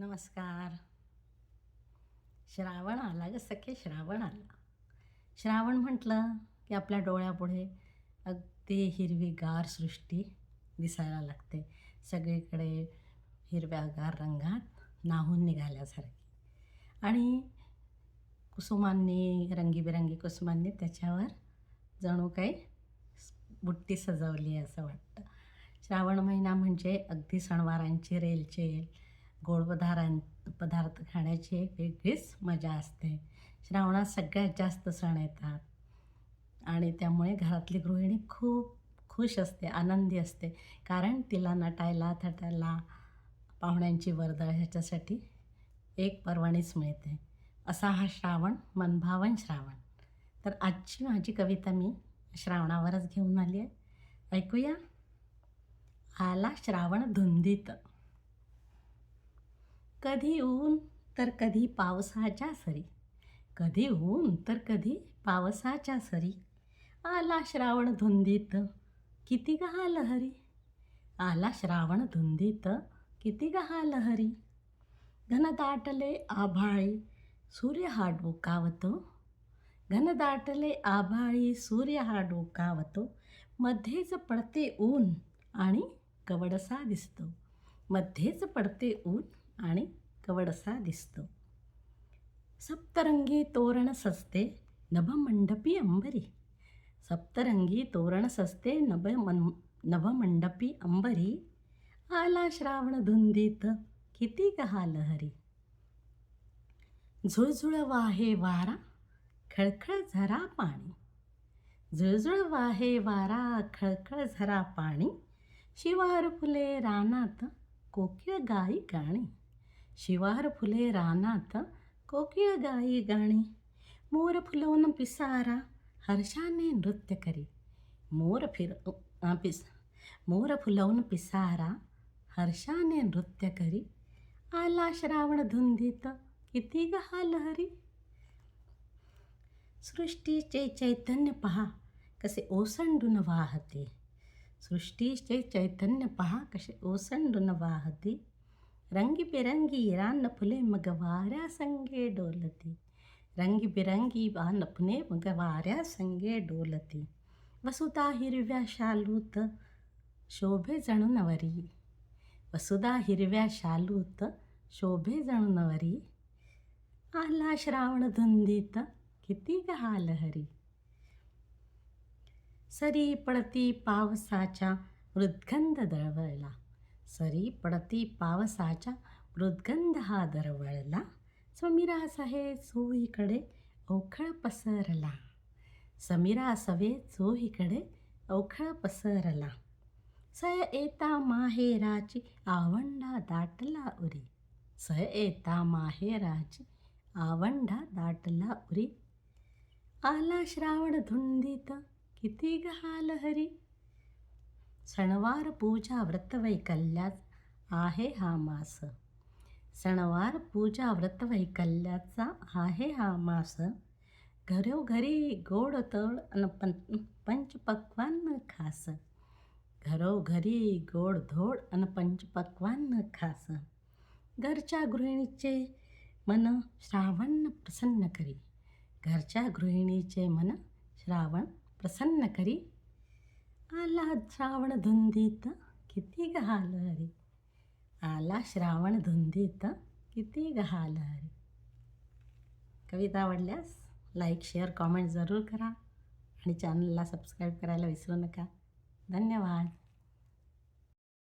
नमस्कार. श्रावण आला ग सखे श्रावण आला. श्रावण म्हटलं की आपल्या डोळ्यापुढे अगदी हिरवीगार सृष्टी दिसायला लागते. सगळीकडे हिरव्यागार रंगात नाहून निघाल्यासारखी. आणि कुसुमांनी रंगीबेरंगी कुसुमांनी त्याच्यावर जणू काही बुट्टी सजवली आहे असं वाटतं. श्रावण महिना म्हणजे अगदी सणवारांची रेलचेल गोड पदारां पदार्थ खाण्याची एक वेगळीच मजा असते. श्रावणात सगळ्यात जास्त सण येतात. आणि त्यामुळे घरातली गृहिणी खूप खुश असते आनंदी असते. कारण तिला नटायला थटायला पाहुण्यांची वर्दळ ह्याच्यासाठी एक परवानीच मिळते. असा हा श्रावण मनभावन श्रावण. तर आजची माझी कविता मी श्रावणावरच घेऊन आली आहे. ऐकूया. आला श्रावण धुंदीत. कधी ऊन तर कधी पावसाच्या सरी. कधी ऊन तर कधी पावसाच्या सरी. आला श्रावण धुंदीत किती गहा लहरी आला श्रावण धुंदीत किती गहा लहरी घनदाटले आभाळी सूर्य हा डोकावतो. घनदाटले आभाळी सूर्य हा डोकावतो. मध्येच पडते ऊन आणि कवडसा दिसतो. मध्येच पडते ऊन आणि कवडसा दिसतो. सप्तरंगी तोरण सजते नभमंडपी अंबरी. सप्तरंगी तोरण सजते नभ मन नभमंडपी अंबरी. आला श्रावण धुंदीत किती गहा लहरी झुळझुळ वाहे वारा खळखळ झरा पाणी. झुळझुळ वाहे वारा खळखळ झरा पाणी. शिवार फुले रानात कोकिळ गाई गाणी. शिवार फुले रानात कोकिळ गाई गाणी मोर फुलवून पिसारा हर्षाने नृत्य करी मोर फिर पिस मोर फुलवून पिसारा हर्षाने नृत्य करी आला श्रावण धुंदीत किती गहा लहरी सृष्टीचे चैतन्य पहा कसे ओसंडून वाहते सृष्टीचे चैतन्य पहा कसे ओसंडून वाहते रंगीबेरंगी रान फुले मग वाऱ्या संगे डोलती. रंगीबिरंगी वान फुले मग वाऱ्या संगे डोलती. वसुधा हिरव्या शालूत शोभे जणू नवरी. वसुधा हिरव्या शालूत शोभे जणू नवरी. आला श्रावण धुंदीत किती गहा लहरी सरी पडती पावसाच्या मृद्गंध दळवळला. सरी पडती पावसाच्या मृद्गंध हा दरवळला समीरा सहे चोहीकडे अवखळ पसरला समीरा सवे चोहीकडे अवखळ पसरला सय येता माहेराची आवंडा दाटला उरी सय येता माहेराची आवंडा दाटला उरी आला श्रावण धुंदीत किती गहाल हरी सणवार पूजा व्रतवैकल्याच आहे हा मास. सणवार पूजा व्रतवैकल्याचा आहे हा मास. घरोघरी गोड तळ अन पं पंचपक्वान्न खास. घरोघरी गोड धोड अन पंचपक्वान्न खास. घरच्या गृहिणीचे मन श्रावण प्रसन्न करी. घरच्या गृहिणीचे मन श्रावण प्रसन्न करी. आला श्रावण धुंदीत किती गहाल रे आला श्रावण धुंदीत किती गहाल रे कविता आवडल्यास लाईक शेअर कॉमेंट जरूर करा आणि चॅनलला सबस्क्राईब करायला विसरू नका. धन्यवाद.